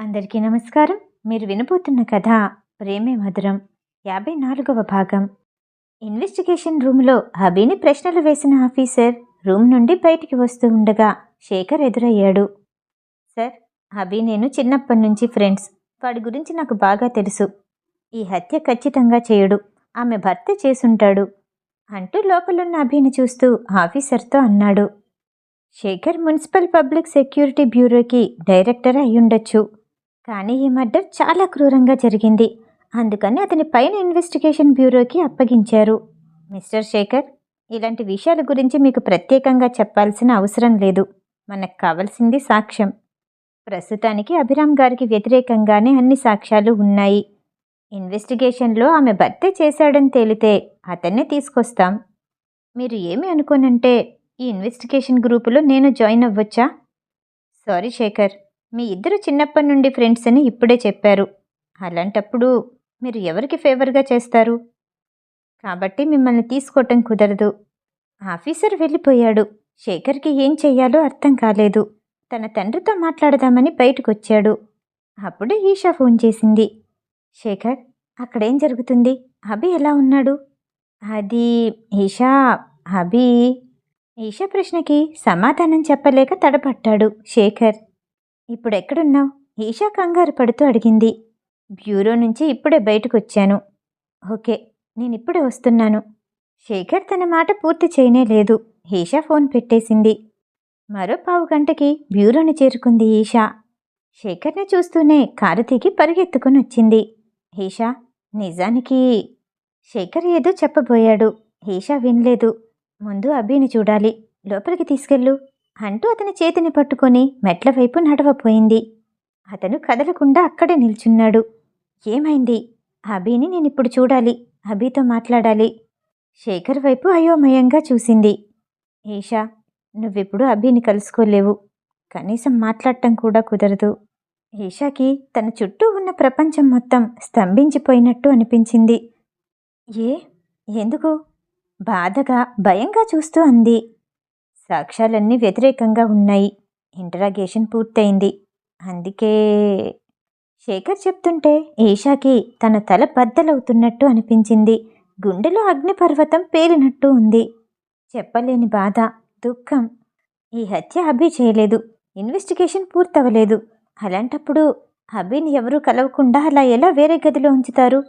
అందరికీ నమస్కారం. మీరు వినబోతున్న కథ ప్రేమే మధురం యాభై నాలుగవ భాగం. ఇన్వెస్టిగేషన్ రూమ్లో హబీని ప్రశ్నలు వేసిన ఆఫీసర్ రూమ్ నుండి బయటికి వస్తూ ఉండగా శేఖర్ ఎదురయ్యాడు. సార్ హబీ నేను చిన్నప్పటి నుంచి ఫ్రెండ్స్. వాడి గురించి నాకు బాగా తెలుసు. ఈ హత్య ఖచ్చితంగా చేయడు. ఆమె భర్త చేసుంటాడు. అంటూ లోపలున్న అభిని చూస్తూ ఆఫీసర్తో అన్నాడు. శేఖర్ మున్సిపల్ పబ్లిక్ సెక్యూరిటీ బ్యూరోకి డైరెక్టర్ అయ్యుండొచ్చు. కానీ ఈ మర్డర్ చాలా క్రూరంగా జరిగింది. అందుకని అతని పైన ఇన్వెస్టిగేషన్ బ్యూరోకి అప్పగించారు. మిస్టర్ శేఖర్ ఇలాంటి విషయాల గురించి మీకు ప్రత్యేకంగా చెప్పాల్సిన అవసరం లేదు. మనకు కావాల్సింది సాక్ష్యం. ప్రస్తుతానికి అభిరామ్ గారికి వ్యతిరేకంగానే అన్ని సాక్ష్యాలు ఉన్నాయి. ఇన్వెస్టిగేషన్లో ఆమె భర్తే చేశాడని తేలితే అతన్నే తీసుకొస్తాం. మీరు ఏమి అనుకోనంటే ఈ ఇన్వెస్టిగేషన్ గ్రూపులో నేను జాయిన్ అవ్వచ్చా? సారీ శేఖర్. మీ ఇద్దరు చిన్నప్పటి నుండి ఫ్రెండ్స్ అని ఇప్పుడే చెప్పారు. అలాంటప్పుడు మీరు ఎవరికి ఫేవర్గా చేస్తారు? కాబట్టి మిమ్మల్ని తీసుకోవటం కుదరదు. ఆఫీసర్ వెళ్ళిపోయాడు. శేఖర్కి ఏం చెయ్యాలో అర్థం కాలేదు. తన తండ్రితో మాట్లాడదామని బయటకొచ్చాడు. అప్పుడే ఈషా ఫోన్ చేసింది. శేఖర్ అక్కడేం జరుగుతుంది? అభి ఎలా ఉన్నాడు? అది ఈషా అభి. ఈషా ప్రశ్నకి సమాధానం చెప్పలేక తడబట్టాడు శేఖర్. ఇప్పుడు ఎక్కడున్నావు ఈషా కంగారు పడుతూ అడిగింది. బ్యూరో నుంచి ఇప్పుడే బయటకు వచ్చాను ఓకే నేను ఇప్పుడే వస్తున్నాను. శేఖర్ తన మాట పూర్తి చేయనే లేదు. ఈషా ఫోన్ పెట్టేసింది. మరో పావు గంటకి బ్యూరోని చేరుకుంది ఈషా. శేఖర్ని చూస్తూనే కారు పరిగెత్తుకుని వచ్చింది. ఈషా నిజానికి శేఖర్ ఏదో చెప్పబోయాడు. ఈషా వినలేదు. ముందు అభిని చూడాలి. లోపలికి తీసుకెళ్ళు. అంటూ అతని చేతిని పట్టుకొని మెట్ల వైపు నడవపోయింది అతను కదలకుండా అక్కడే నిల్చున్నాడు. ఏమైంది? అభిని నేనిప్పుడు చూడాలి. అభితో మాట్లాడాలి. శేఖర్ వైపు అయోమయంగా చూసింది. ఈషా నువ్విప్పుడు అభిని కలుసుకోలేవు. కనీసం మాట్లాడటం కూడా కుదరదు. ఈషాకి తన చుట్టూ ఉన్న ప్రపంచం మొత్తం స్తంభించిపోయినట్టు అనిపించింది. ఏ? ఎందుకు? బాధగా భయంగా చూస్తూ అంది. సాక్ష్యాలన్నీ వ్యతిరేకంగా ఉన్నాయి. ఇంటరాగేషన్ పూర్తయింది. అందుకే శేఖర్ చెప్తుంటే ఈషాకి తన తల బద్దలవుతున్నట్టు అనిపించింది. గుండెలో అగ్నిపర్వతం పేలినట్టు ఉంది. చెప్పలేని బాధ దుఃఖం. ఈ హత్య అభి చేయలేదు. ఇన్వెస్టిగేషన్ పూర్తవలేదు. అలాంటప్పుడు అభిని ఎవరూ కలవకుండా అలా ఎలా వేరే గదిలో ఉంచుతారు?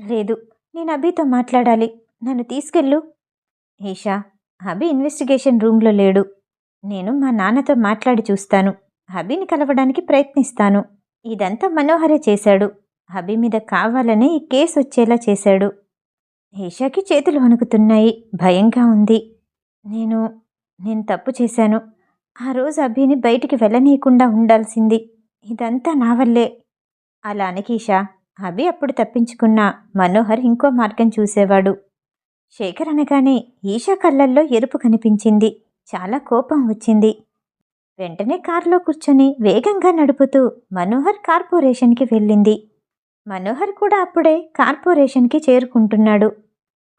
లేదు నేను అభితో మాట్లాడాలి. నన్ను తీసుకెళ్ళు. ఈషా హబీ ఇన్వెస్టిగేషన్ రూమ్లో లేడు. నేను మా నాన్నతో మాట్లాడి చూస్తాను. హబీని కలవడానికి ప్రయత్నిస్తాను. ఇదంతా మనోహరే చేశాడు. హబీ మీద కావాలనే ఈ కేసు వచ్చేలా చేశాడు. ఈషాకి చేతులు వణుకుతున్నాయి. భయంగా ఉంది. నేను నేను తప్పు చేశాను. ఆ రోజు అభిని బయటికి వెళ్ళనీయకుండా ఉండాల్సింది. ఇదంతా నా వల్లే. అలా అనకీషా అభి అప్పుడు తప్పించుకున్న మనోహర్ ఇంకో మార్గం చూసేవాడు. శేఖర్ అనగానే ఈషా కళ్ళల్లో ఎరుపు కనిపించింది. చాలా కోపం వచ్చింది. వెంటనే కారులో కూర్చొని వేగంగా నడుపుతూ మనోహర్ కార్పొరేషన్కి వెళ్ళింది. మనోహర్ కూడా అప్పుడే కార్పొరేషన్కి చేరుకుంటున్నాడు.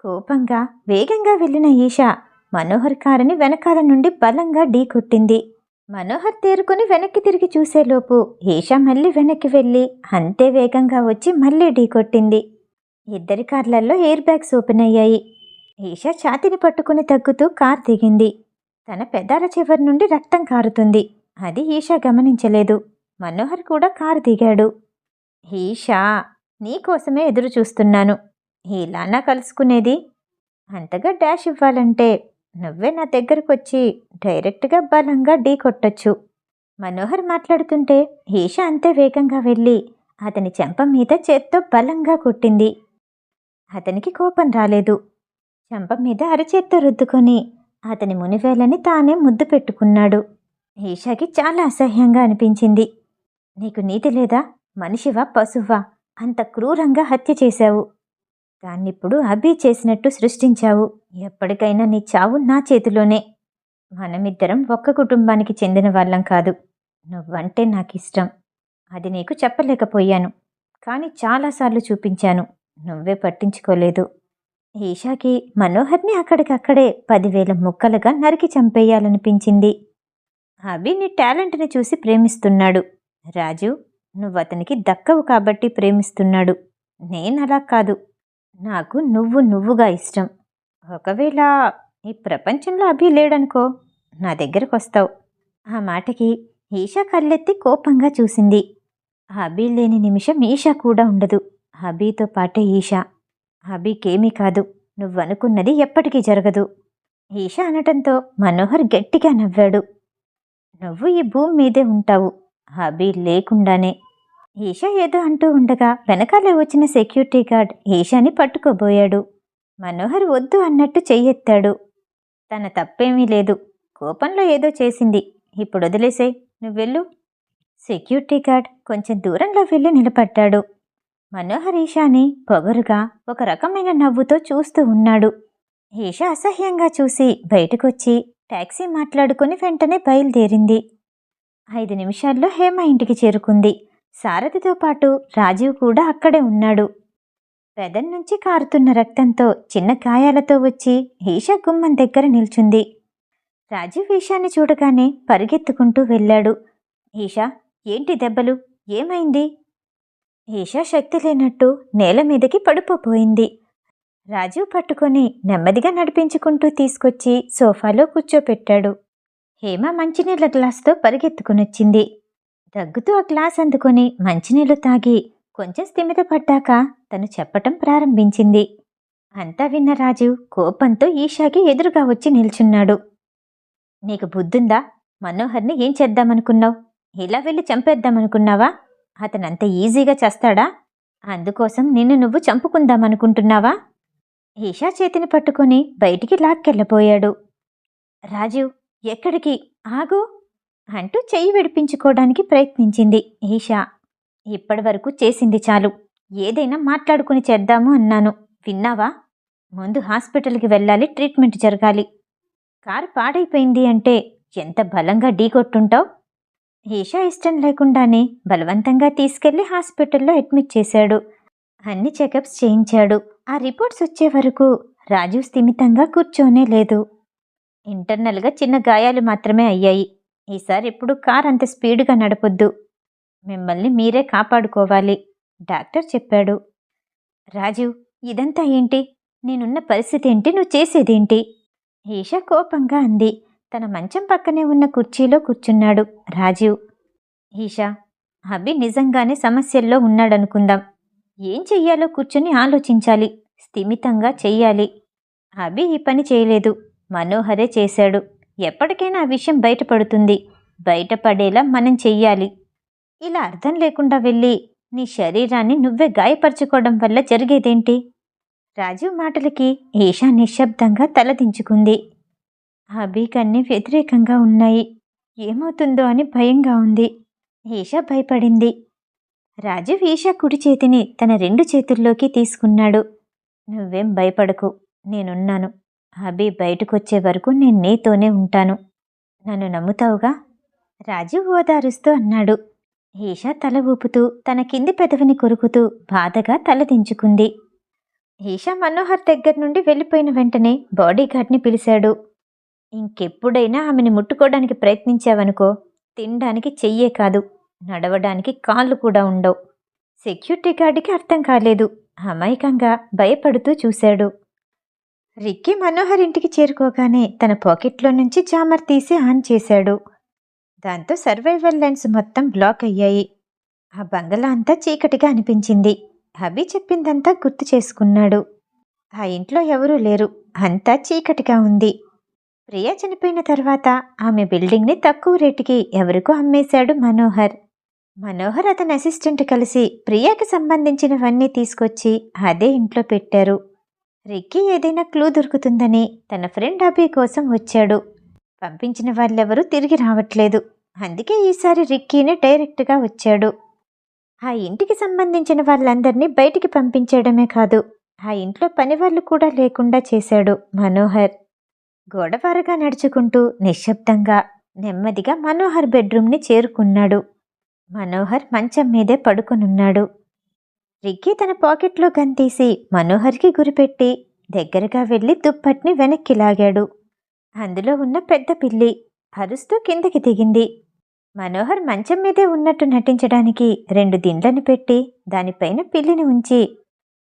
కోపంగా వేగంగా వెళ్ళిన ఈషా మనోహర్ కారుని వెనకాల నుండి బలంగా ఢీకొట్టింది మనోహర్ తేరుకొని వెనక్కి తిరిగి చూసేలోపు ఈషా మళ్ళీ వెనక్కి వెళ్ళి అంతే వేగంగా వచ్చి మళ్ళీ ఢీకొట్టింది ఇద్దరి కార్లలో ఎయిర్ బ్యాగ్స్ ఓపెన్ అయ్యాయి. ఈషా ఛాతిని పట్టుకుని తగ్గుతూ కార్ దిగింది. తన పెదాల చివరి నుండి రక్తం కారుతుంది. అది ఈషా గమనించలేదు. మనోహర్ కూడా కారు దిగాడు. ఈషా నీకోసమే ఎదురు చూస్తున్నాను. ఇలానా కలుసుకునేది? అంతగా డాష్ ఇవ్వాలంటే నువ్వే నా దగ్గరకు వచ్చి డైరెక్ట్గా బలంగా ఢీ కొట్టొచ్చు. మనోహర్ మాట్లాడుతుంటే ఈషా అంతే వేగంగా వెళ్ళి అతని చెంప మీద చేత్తో బలంగా కొట్టింది. అతనికి కోపం రాలేదు. చెంప మీద అరచేత్తో రుద్దుకొని అతని మునివేలని తానే ముద్దు పెట్టుకున్నాడు. ఈషాకి చాలా అసహ్యంగా అనిపించింది. నీకు నీతి లేదా? మనిషివా? పశువా? అంత క్రూరంగా హత్య చేశావు. దాన్నిప్పుడు అభి చేసినట్టు సృష్టించావు. ఎప్పటికైనా నీ చావు నా చేతిలోనే. మనమిద్దరం ఒక్క కుటుంబానికి చెందిన వాళ్ళం కాదు. నువ్వంటే నాకు ఇష్టం అది నీకు చెప్పలేకపోయాను. కానీ చాలాసార్లు చూపించాను. నువ్వే పట్టించుకోలేదు. ఈషాకి మనోహర్ని అక్కడికక్కడే పదివేల ముక్కలుగా నరికి చంపేయాలనిపించింది. అభి నీ టాలెంట్ని చూసి ప్రేమిస్తున్నాడు. రాజు నువ్వు అతనికి దక్కవు కాబట్టి ప్రేమిస్తున్నాడు. నేనలా కాదు. నాకు నువ్వు నువ్వుగా ఇష్టం. ఒకవేళ ఈ ప్రపంచంలో అభి లేడనుకో నా దగ్గరకు వస్తావు ఆ మాటకి ఈషా కళ్ళెత్తి కోపంగా చూసింది. అభి లేని నిమిషం ఈషా కూడా ఉండదు. హబీతో పాటే ఈషా. హబీకేమీ కాదు నువ్వనుకున్నది ఎప్పటికీ జరగదు. ఈషా అనటంతో మనోహర్ గట్టిగా నవ్వాడు. నువ్వు ఈ భూమి మీదే ఉంటావు హబీ లేకుండానే. ఈషా ఏదో అంటూ ఉండగా వెనకాలే వచ్చిన సెక్యూరిటీ గార్డ్ ఈషాని పట్టుకోబోయాడు. మనోహర్ వద్దు అన్నట్టు చెయ్యెత్తాడు. తన తప్పేమీ లేదు కోపంలో ఏదో చేసింది. ఇప్పుడు వదిలేసే నువ్వెళ్ళు. సెక్యూరిటీ గార్డ్ కొంచెం దూరంలో వెళ్ళి నిలబడ్డాడు. మనోహర్ ఈషాని పొగరుగా ఒక రకమైన నవ్వుతో చూస్తూ ఉన్నాడు. ఈషా అసహ్యంగా చూసి బయటకొచ్చి టాక్సీ మాట్లాడుకుని వెంటనే బయలుదేరింది. ఐదు నిమిషాల్లో హేమ ఇంటికి చేరుకుంది. సారథితో పాటు రాజీవ్ కూడా అక్కడే ఉన్నాడు. పెదం నుంచి కారుతున్న రక్తంతో చిన్న గాయాలతో వచ్చి ఈషా గుమ్మం దగ్గర నిల్చుంది. రాజీవ్ ఈషాని చూడగానే పరిగెత్తుకుంటూ వెళ్ళాడు. ఈషా ఏంటి దెబ్బలు? ఏమైంది? ఈషా శక్తి లేనట్టు నేల మీదకి పడిపోపోయింది రాజు పట్టుకొని నెమ్మదిగా నడిపించుకుంటూ తీసుకొచ్చి సోఫాలో కూర్చోపెట్టాడు. హేమ మంచినీళ్ళ గ్లాసుతో పరిగెత్తుకునొచ్చింది. దగ్గుతూ ఆ గ్లాస్ అందుకొని మంచినీళ్ళు తాగి కొంచెం స్థిమిత పడ్డాక తను చెప్పటం ప్రారంభించింది. అంతా విన్న రాజు కోపంతో ఈషాకి ఎదురుగా వచ్చి నిల్చున్నాడు. నీకు బుద్ధుందా? మనోహర్ని ఏం చేద్దామనుకున్నావు? ఇలా వెళ్ళి చంపేద్దామనుకున్నావా? అతనంత ఈజీగా చేస్తాడా? అందుకోసం నిన్ను నువ్వు చంపుకుందామనుకుంటున్నావా ఈషా చేతిని పట్టుకొని బయటికి లాక్కెళ్ళబోయాడు. రాజీవ్ ఎక్కడికి? ఆగు! అంటూ చెయ్యి విడిపించుకోవడానికి ప్రయత్నించింది ఈషా. ఇప్పటివరకు చేసింది చాలు. ఏదైనా మాట్లాడుకుని చేద్దాము అన్నాను. విన్నావా? ముందు హాస్పిటల్కి వెళ్ళాలి ట్రీట్మెంట్ జరగాలి. కారు పాడైపోయింది అంటే ఎంత బలంగా ఢీకొట్టుంటావు? ఈషా ఇష్టం లేకుండానే బలవంతంగా తీసుకెళ్ళి హాస్పిటల్లో అడ్మిట్ చేశాడు. అన్ని చెకప్స్ చేయించాడు. ఆ రిపోర్ట్స్ వచ్చే వరకు రాజు స్థిమితంగా కూర్చోనే లేదు. ఇంటర్నల్గా చిన్న గాయాలు మాత్రమే అయ్యాయి. ఈసారి ఎప్పుడు కార్ అంత స్పీడ్గా నడపొద్దు. మిమ్మల్ని మీరే కాపాడుకోవాలి డాక్టర్ చెప్పాడు. రాజు ఇదంతా ఏంటి? నేనున్న పరిస్థితి ఏంటి? నువ్వు చేసేదేంటి? ఈషా కోపంగా అంది. తన మంచం పక్కనే ఉన్న కుర్చీలో కూర్చున్నాడు రాజీవ్. ఈషా అభి నిజంగానే సమస్యల్లో ఉన్నాడనుకుందాం. ఏం చెయ్యాలో కూర్చుని ఆలోచించాలి స్థిమితంగా చెయ్యాలి. అభి ఈ పని చేయలేదు మనోహరే చేశాడు. ఎప్పటికైనా ఆ విషయం బయటపడుతుంది బయటపడేలా మనం చెయ్యాలి. ఇలా అర్థం లేకుండా వెళ్ళి నీ శరీరాన్ని నువ్వే గాయపరచుకోవడం వల్ల జరిగేదేంటి? రాజీవ్ మాటలకి ఈషా నిశ్శబ్దంగా తలదించుకుంది. అభికన్నీ వ్యతిరేకంగా ఉన్నాయి. ఏమవుతుందో అని భయంగా ఉంది. ఈషా భయపడింది. రాజీవ్ ఈషా కుడి చేతిని తన రెండు చేతుల్లోకి తీసుకున్నాడు. నువ్వేం భయపడకు నేనున్నాను. అభి బయటకొచ్చే వరకు నేను నీతోనే ఉంటాను. నన్ను నమ్ముతావుగా? రాజీవ్ ఓదారుస్తూ అన్నాడు. ఈషా తల ఊపుతూ తన కింది పెదవిని కొరుకుతూ బాధగా తల దించుకుంది. ఈషా మనోహర్ దగ్గర నుండి వెళ్ళిపోయిన వెంటనే బాడీగార్డ్ని పిలిచాడు. ఇంకెప్పుడైనా ఆమెని ముట్టుకోవడానికి ప్రయత్నించావనుకో తినడానికి చెయ్యే కాదు నడవడానికి కాళ్ళు కూడా ఉండవు. సెక్యూరిటీ గార్డుకి అర్థం కాలేదు. అమాయకంగా భయపడుతూ చూశాడు. రిక్కీ మనోహర్ ఇంటికి చేరుకోగానే తన పాకెట్లో నుంచి జామర్ తీసి ఆన్ చేశాడు. దాంతో సర్వైవల్ లైన్స్ మొత్తం బ్లాక్ అయ్యాయి. ఆ బంగళా అంతా చీకటిగా అనిపించింది. అభి చెప్పిందంతా గుర్తు చేసుకున్నాడు. ఆ ఇంట్లో ఎవరూ లేరు. అంతా చీకటిగా ఉంది. ప్రియా చనిపోయిన తర్వాత ఆమె బిల్డింగ్ని తక్కువ రేటుకి ఎవరికో అమ్మేశాడు మనోహర్. మనోహర్ అతని అసిస్టెంట్ కలిసి ప్రియాకి సంబంధించినవన్నీ తీసుకొచ్చి అదే ఇంట్లో పెట్టారు. రిక్కీ ఏదైనా క్లూ దొరుకుతుందని తన ఫ్రెండ్ అభి కోసం వచ్చాడు. పంపించిన వాళ్ళెవరూ తిరిగి రావట్లేదు. అందుకే ఈసారి రిక్కీనే డైరెక్ట్గా వచ్చాడు. ఆ ఇంటికి సంబంధించిన వాళ్ళందరినీ బయటికి పంపించడమే కాదు ఆ ఇంట్లో పనివాళ్ళు కూడా లేకుండా చేశాడు మనోహర్. గోడవారగా నడుచుకుంటూ నిశ్శబ్దంగా నెమ్మదిగా మనోహర్ బెడ్రూమ్ని చేరుకున్నాడు. మనోహర్ మంచం మీదే పడుకొనున్నాడు. రిక్కీ తన పాకెట్లో గంతీసి మనోహర్కి గురిపెట్టి దగ్గరగా వెళ్ళి దుప్పట్ని వెనక్కి లాగాడు. అందులో ఉన్న పెద్ద పిల్లి అరుస్తూ కిందకి దిగింది. మనోహర్ మంచం మీదే ఉన్నట్టు నటించడానికి రెండు దిండ్లను పెట్టి దానిపైన పిల్లిని ఉంచి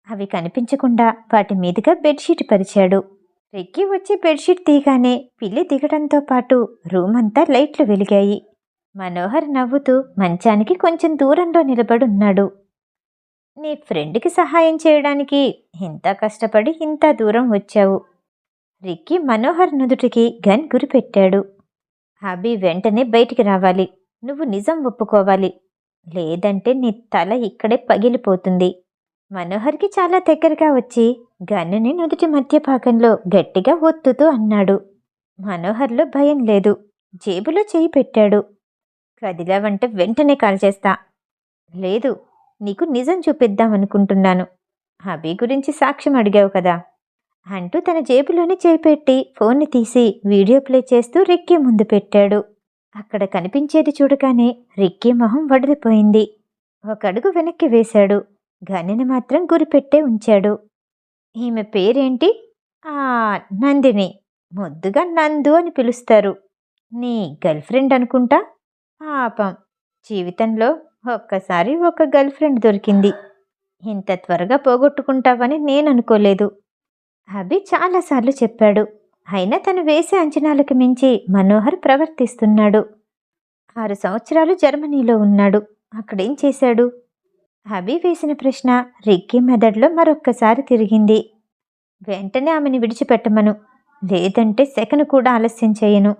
అవి కనిపించకుండా వాటి మీదుగా బెడ్షీట్ పరిచాడు. రెక్కి వచ్చి బెడ్షీట్ తీయగానే పిల్లి దిగడంతో పాటు రూమ్ అంతా లైట్లు వెలిగాయి. మనోహర్ నవ్వుతూ మంచానికి కొంచెం దూరంలో నిలబడున్నాడు. నీ ఫ్రెండ్కి సహాయం చేయడానికి ఇంత కష్టపడి ఇంత దూరం వచ్చావు? రిక్కి మనోహర్ నుదుటికి గన్ గురిపెట్టాడు అభి వెంటనే బయటికి రావాలి. నువ్వు నిజం ఒప్పుకోవాలి. లేదంటే నీ తల ఇక్కడే పగిలిపోతుంది. మనోహర్కి చాలా దగ్గరగా వచ్చి గన్నని నుదుటి మధ్య భాగంలో గట్టిగా ఒత్తుతూ అన్నాడు. మనోహర్లో భయం లేదు. జేబులో చేయి పెట్టాడు. కదిలావంటే వెంటనే కాల్ చేస్తా. లేదు నీకు నిజం చూపిద్దామనుకుంటున్నాను అభి గురించి సాక్ష్యం అడిగావు కదా. అంటూ తన జేబులోనే చేపెట్టి ఫోన్ని తీసి వీడియో ప్లే చేస్తూ రిక్కీ ముందు పెట్టాడు. అక్కడ కనిపించేది చూడగానే రిక్కీ మొహం వడిలిపోయింది. ఒకడుగు వెనక్కి వేశాడు. గనిని మాత్రం గురిపెట్టే ఉంచాడు. ఈమె పేరేంటి? ఆ నందిని. ముద్దుగా నందు అని పిలుస్తారు. నీ గర్ల్ ఫ్రెండ్ అనుకుంటా? పాపం. జీవితంలో ఒక్కసారి ఒక గర్ల్ ఫ్రెండ్ దొరికింది. ఇంత త్వరగా పోగొట్టుకుంటావని నేను అనుకోలేదు అభి చాలాసార్లు చెప్పాడు. అయినా తను వేసే అంచనాలకు మించి మనోహర్ ప్రవర్తిస్తున్నాడు. ఆరు సంవత్సరాలు జర్మనీలో ఉన్నాడు. అక్కడేం చేశాడు? అభి వేసిన ప్రశ్న రిక్కి మెదడులో మరొక్కసారి తిరిగింది. వెంటనే ఆమెను విడిచిపెట్టమను. లేదంటే సెకను కూడా ఆలస్యం చేయను.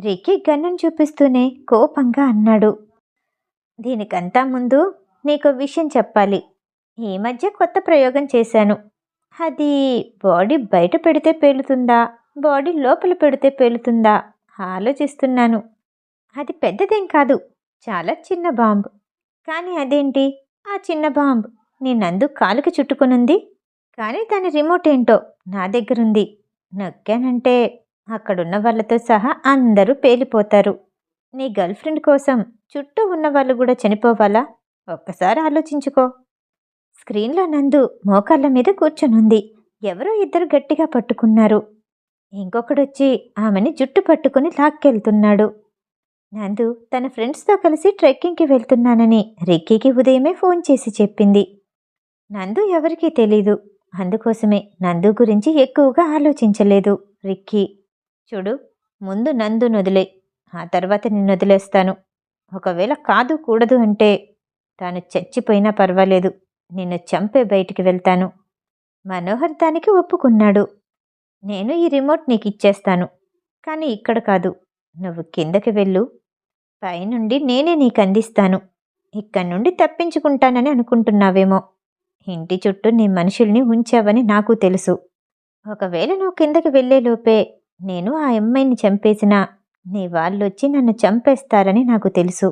రిక్కి గన్నం చూపిస్తూనే కోపంగా అన్నాడు. దీనికంతా ముందు నీకు విషయం చెప్పాలి. ఈ మధ్య కొత్త ప్రయోగం చేశాను. అది బాడీ బయట పెడితే పేలుతుందా? బాడీ లోపల పెడితే పేలుతుందా? ఆలోచిస్తున్నాను. అది పెద్దదేం కాదు. చాలా చిన్న బాంబు. కానీ అదేంటి? ఆ చిన్న బాంబ్ నీ నందు కాలుకి చుట్టుకునుంది. కానీ దాని రిమోట్ ఏంటో నా దగ్గరుంది. నొక్కానంటే అక్కడున్న వాళ్ళతో సహా అందరూ పేలిపోతారు. నీ గర్ల్ ఫ్రెండ్ కోసం చుట్టూ ఉన్న వాళ్ళు కూడా చనిపోవాలా? ఒక్కసారి ఆలోచించుకో. స్క్రీన్లో నందు మోకాళ్ళ మీద కూర్చునుంది. ఎవరో ఇద్దరు గట్టిగా పట్టుకున్నారు. ఇంకొకడొచ్చి ఆమెని జుట్టు పట్టుకుని లాక్కెళ్తున్నాడు. నందు తన ఫ్రెండ్స్తో కలిసి ట్రెక్కింగ్కి వెళ్తున్నానని రిక్కీకి ఉదయమే ఫోన్ చేసి చెప్పింది. నందు ఎవరికీ తెలీదు. అందుకోసమే నందు గురించి ఎక్కువగా ఆలోచించలేదు రిక్కీ. చూడు ముందు నందు నొదిలే ఆ తర్వాత నిన్ను వదిలేస్తాను. ఒకవేళ కాదు కూడదు అంటే తాను చచ్చిపోయినా పర్వాలేదు నిన్ను చంపే బయటికి వెళ్తాను. మనోహర్ దానికి ఒప్పుకున్నాడు. నేను ఈ రిమోట్ నీకు ఇచ్చేస్తాను కానీ ఇక్కడ కాదు నువ్వు కిందకి వెళ్ళు పైనుండి నేనే నీకు అందిస్తాను ఇక్కడి నుండి తప్పించుకుంటానని అనుకుంటున్నావేమో. ఇంటి చుట్టూ నీ మనుషుల్ని ఉంచావని నాకు తెలుసు. ఒకవేళ నువ్వు కిందకి వెళ్ళేలోపే నేను ఆ అమ్మాయిని చంపేసినా నీ వాళ్ళొచ్చి నన్ను చంపేస్తారని నాకు తెలుసు.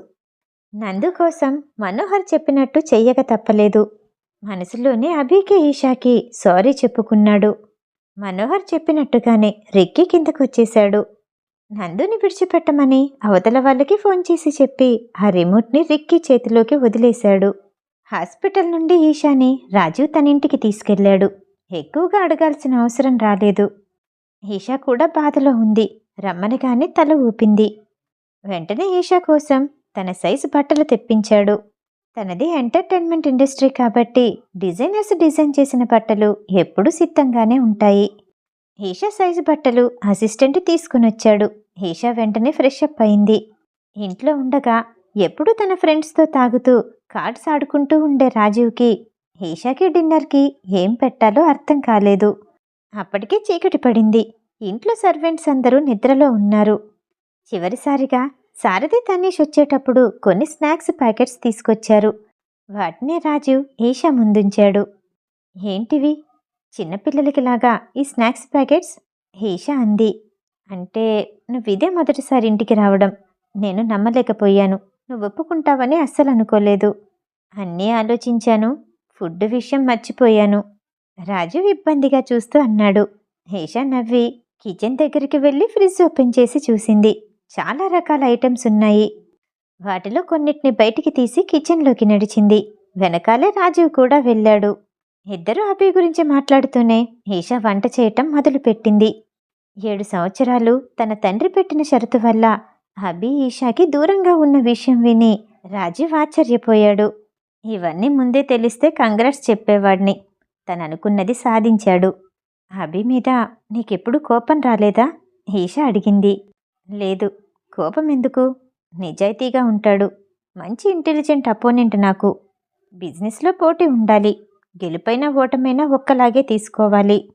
నందు కోసం మనోహర్ చెప్పినట్టు చెయ్యక తప్పలేదు. మనసులోనే అభికి ఈషాకి సారీ చెప్పుకున్నాడు. మనోహర్ చెప్పినట్టుగానే రెక్కి కిందకు వచ్చేశాడు నందుని విడిచిపెట్టమని అవతల వాళ్ళకి ఫోన్ చేసి చెప్పి ఆ రిమోట్ని రిక్కి చేతిలోకి వదిలేశాడు. హాస్పిటల్ నుండి ఈషాని రాజు తన ఇంటికి తీసుకెళ్ళాడు ఎక్కువగా అడగాల్సిన అవసరం రాలేదు. ఈషా కూడా బాధలో ఉంది. రమ్మనగానే తల ఊపింది. వెంటనే ఈషా కోసం తన సైజు బట్టలు తెప్పించాడు. తనది ఎంటర్టైన్మెంట్ ఇండస్ట్రీ కాబట్టి డిజైనర్స్ డిజైన్ చేసిన బట్టలు ఎప్పుడూ సిద్ధంగానే ఉంటాయి. ఈషా సైజు బట్టలు అసిస్టెంట్ తీసుకునొచ్చాడు. ఈషా వెంటనే ఫ్రెష్ అప్ అయింది. ఇంట్లో ఉండగా ఎప్పుడు తన ఫ్రెండ్స్తో తాగుతూ కార్డ్స్ ఆడుకుంటూ ఉండే రాజీవ్కి హేషాకి డిన్నర్కి ఏం పెట్టాలో అర్థం కాలేదు. అప్పటికే చీకటి పడింది. ఇంట్లో సర్వెంట్స్ అందరూ నిద్రలో ఉన్నారు. చివరిసారిగా సారథి తనీష్ వచ్చేటప్పుడు కొన్ని స్నాక్స్ ప్యాకెట్స్ తీసుకొచ్చారు. వాటినే రాజీవ్ ఈషా ముందుంచాడు. ఏంటివి? చిన్నపిల్లలకి లాగా ఈ స్నాక్స్ ప్యాకెట్స్ హీష అంది. అంటే నువ్విదే మొదటిసారి ఇంటికి రావడం నేను నమ్మలేకపోయాను. నువ్వు ఒప్పుకుంటావని అస్సలు అనుకోలేదు. అన్నీ ఆలోచించాను. ఫుడ్ విషయం మర్చిపోయాను. రాజు ఇబ్బందిగా చూస్తూ అన్నాడు. హేషా నవ్వి కిచెన్ దగ్గరికి వెళ్ళి ఫ్రిడ్జ్ ఓపెన్ చేసి చూసింది. చాలా రకాల ఐటమ్స్ ఉన్నాయి. వాటిలో కొన్నిటిని బయటికి తీసి కిచెన్లోకి నడిచింది. వెనకాలే రాజీవ్ కూడా వెళ్ళాడు. ఇద్దరు అభి గురించి మాట్లాడుతూనే ఈషా వంట చేయటం మొదలుపెట్టింది. ఏడు సంవత్సరాలు తన తండ్రి పెట్టిన షరతు వల్ల అభి ఈషాకి దూరంగా ఉన్న విషయం విని రాజీవ్ ఆశ్చర్యపోయాడు. ఇవన్నీ ముందే తెలిస్తే కంగ్రాట్స్ చెప్పేవాడిని. తను అనుకున్నది సాధించాడు. అభి మీద నీకెప్పుడు కోపం రాలేదా? ఈషా అడిగింది. లేదు. కోపం ఎందుకు? నిజాయితీగా ఉంటాడు. మంచి ఇంటెలిజెంట్ అపోనెంట్ నాకు. బిజినెస్లో పోటీ ఉండాలి. గెలుపైన ఓటమైనా ఒక్కలాగే తీసుకోవాలి.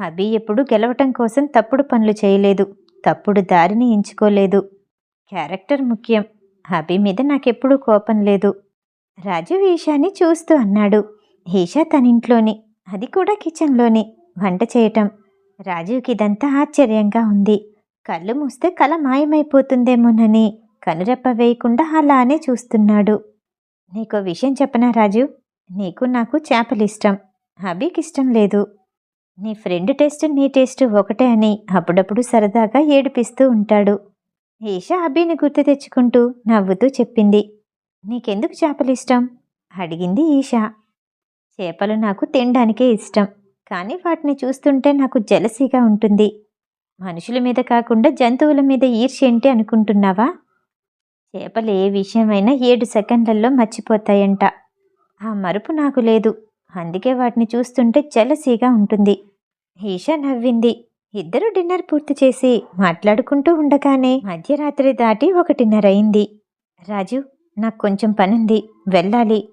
అభి ఎప్పుడు గెలవటం కోసం తప్పుడు పనులు చేయలేదు. తప్పుడు దారిని ఎంచుకోలేదు. క్యారెక్టర్ ముఖ్యం. అభి మీద నాకెప్పుడూ కోపం లేదు. రాజు ఈషాని చూస్తూ అన్నాడు. ఈషా తనింట్లోని అది కూడా కిచెన్లోని. వంట చేయటం. రాజుకి ఇదంతా ఆశ్చర్యంగా ఉంది. కళ్ళు మూస్తే కల మాయమైపోతుందేమోనని కనురెప్ప వేయకుండా అలానే చూస్తున్నాడు. నీకో విషయం చెప్పనా రాజు? నీకు నాకు చేపలు ఇష్టం అభికి ఇష్టం లేదు. నీ ఫ్రెండ్ టేస్ట్ నీ టేస్ట్ ఒకటే అని అప్పుడప్పుడు సరదాగా ఏడిపిస్తూ ఉంటాడు. ఈషా అభిని గుర్తు తెచ్చుకుంటూ నవ్వుతూ చెప్పింది. నీకెందుకు చేపలు ఇష్టం అడిగింది ఈషా. చేపలు నాకు తినడానికే ఇష్టం. కానీ వాటిని చూస్తుంటే నాకు జలసీగా ఉంటుంది. మనుషుల మీద కాకుండా జంతువుల మీద ఈర్ష్య ఏంటి అనుకుంటున్నావా? చేపలు ఏ విషయమైనా ఏడు సెకండ్లలో మర్చిపోతాయంట. ఆ మరుపు నాకు లేదు. అందుకే వాటిని చూస్తుంటే చలసీగా ఉంటుంది. ఈషా నవ్వింది. ఇద్దరు డిన్నర్ పూర్తి చేసి మాట్లాడుకుంటూ ఉండగానే మధ్యరాత్రి దాటి ఒకటిన్నర అయింది రాజు నాకు కొంచెం పనుంది. వెళ్ళాలి.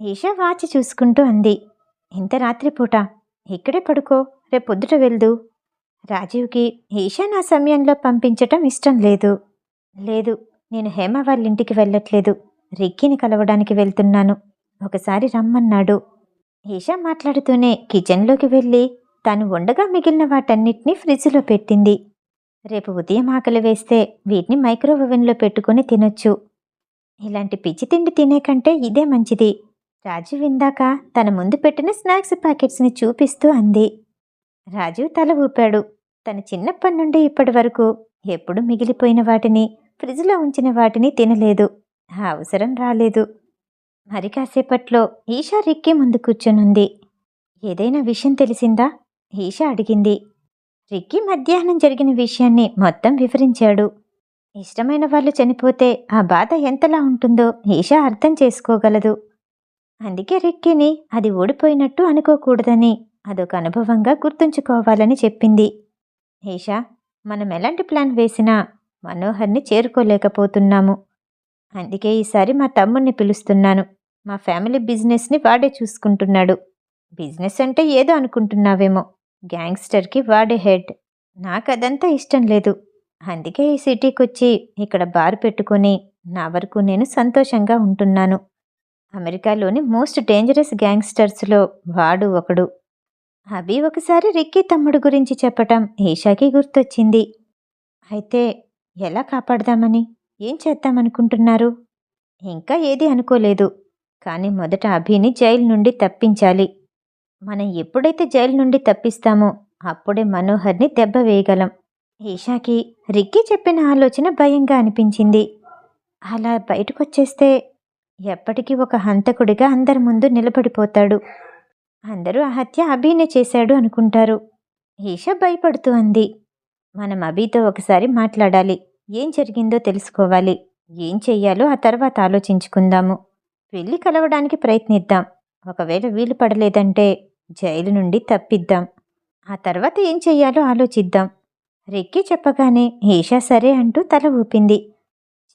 ఈషా వాచి చూసుకుంటూ అంది. ఇంత రాత్రిపూట ఇక్కడే పడుకో. రేపొద్దుట వెళ్దు. రాజీవ్కి ఈషా నా సమయంలో పంపించటం ఇష్టం లేదు. లేదు నేను హేమ వాళ్ళ ఇంటికి వెళ్ళట్లేదు. రిక్కిని కలవడానికి వెళ్తున్నాను. ఒకసారి రమ్మన్నాడు. ఈషా మాట్లాడుతూనే కిచెన్లోకి వెళ్ళి తాను ఉండగా మిగిలిన వాటన్నిటినీ ఫ్రిడ్జ్లో పెట్టింది. రేపు ఉదయం ఆకలి వేస్తే వీటిని మైక్రో ఓవెన్లో పెట్టుకుని తినొచ్చు. ఇలాంటి పిచ్చి తిండి తినే కంటే ఇదే మంచిది. రాజు విందాక తన ముందు పెట్టిన స్నాక్స్ ప్యాకెట్స్ని చూపిస్తూ అంది. రాజు తల ఊపాడు. తన చిన్నప్పటి నుండి ఇప్పటి వరకు ఎప్పుడు మిగిలిపోయిన వాటిని ఫ్రిడ్జ్లో ఉంచిన వాటిని తినలేదు. ఆ అవసరం రాలేదు. మరి కాసేపట్లో ఈషా రిక్కి ముందు కూర్చొనుంది. ఏదైనా విషయం తెలిసిందా? ఈషా అడిగింది. రిక్కి మధ్యాహ్నం జరిగిన విషయాన్ని మొత్తం వివరించాడు. ఇష్టమైన వాళ్ళు చనిపోతే ఆ బాధ ఎంతలా ఉంటుందో ఈషా అర్థం చేసుకోగలదు. అందుకే రిక్కిని అది ఓడిపోయినట్టు అనుకోకూడదని అదొక అనుభవంగా గుర్తుంచుకోవాలని చెప్పింది. ఈషా మనం ఎలాంటి ప్లాన్ వేసినా మనోహర్ని చేరుకోలేకపోతున్నాము. అందుకే ఈసారి మా తమ్ముణ్ణి పిలుస్తున్నాను. మా ఫ్యామిలీ బిజినెస్ని వాడే చూసుకుంటున్నాడు. బిజినెస్ అంటే ఏదో అనుకుంటున్నావేమో. గ్యాంగ్స్టర్కి వాడే హెడ్. నాకు అదంతా ఇష్టం లేదు. అందుకే ఈ సిటీకి వచ్చి ఇక్కడ బార్ పెట్టుకొని నా వరకు నేను సంతోషంగా ఉంటున్నాను. అమెరికాలోని మోస్ట్ డేంజరస్ గ్యాంగ్స్టర్స్లో వాడు ఒకడు. అభి ఒకసారి రిక్కీ తమ్ముడు గురించి చెప్పటం ఈషాకి గుర్తొచ్చింది. అయితే ఎలా కాపాడదామని? ఏం చేద్దామనుకుంటున్నారు? ఇంకా ఏది అనుకోలేదు. కానీ మొదట అభిని జైలు నుండి తప్పించాలి. మనం ఎప్పుడైతే జైలు నుండి తప్పిస్తామో అప్పుడే మనోహర్ని దెబ్బ వేయగలం. ఈషాకి రిక్కీ చెప్పిన ఆలోచన భయంగా అనిపించింది. అలా బయటకొచ్చేస్తే ఎప్పటికీ ఒక హంతకుడిగా అందరి ముందు నిలబడిపోతాడు. అందరూ ఆ హత్య అభినే చేశాడు అనుకుంటారు. ఈషా భయపడుతూ అంది. మనం అభితో ఒకసారి మాట్లాడాలి. ఏం జరిగిందో తెలుసుకోవాలి. ఏం చెయ్యాలో ఆ తర్వాత ఆలోచించుకుందాము. వెళ్ళి కలవడానికి ప్రయత్నిద్దాం. ఒకవేళ వీలు పడలేదంటే జైలు నుండి తప్పిద్దాం. ఆ తర్వాత ఏం చెయ్యాలో ఆలోచిద్దాం. రెక్కి చెప్పగానే ఈషా సరే అంటూ తల ఊపింది.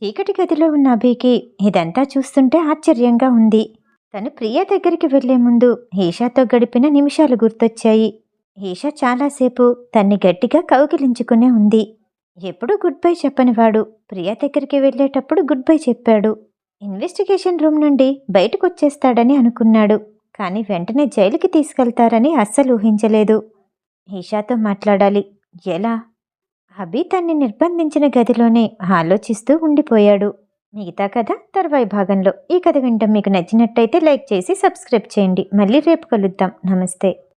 చీకటి గదిలో ఉన్న అభికి ఇదంతా చూస్తుంటే ఆశ్చర్యంగా ఉంది. తను ప్రియా దగ్గరికి వెళ్ళే ముందు ఈషాతో గడిపిన నిమిషాలు గుర్తొచ్చాయి. ఈషా చాలాసేపు తన్ని గట్టిగా కౌగిలించుకునే ఉంది. ఎప్పుడూ గుడ్ బై చెప్పనివాడు. ప్రియా దగ్గరికి వెళ్ళేటప్పుడు గుడ్ బై చెప్పాడు. ఇన్వెస్టిగేషన్ రూమ్ నుండి బయటకు వచ్చేస్తాడని అనుకున్నాడు కానీ వెంటనే జైలుకి తీసుకెళ్తారని అస్సలు ఊహించలేదు. ఈషాతో మాట్లాడాలి. ఎలా? అభి తన్ని నిర్బంధించిన గదిలోనే ఆలోచిస్తూ ఉండిపోయాడు. మిగతా కథ తర్వాయి భాగంలో. ఈ కథ వింటం మీకు నచ్చినట్టయితే లైక్ చేసి సబ్స్క్రైబ్ చేయండి. మళ్ళీ రేపు కలుద్దాం. నమస్తే.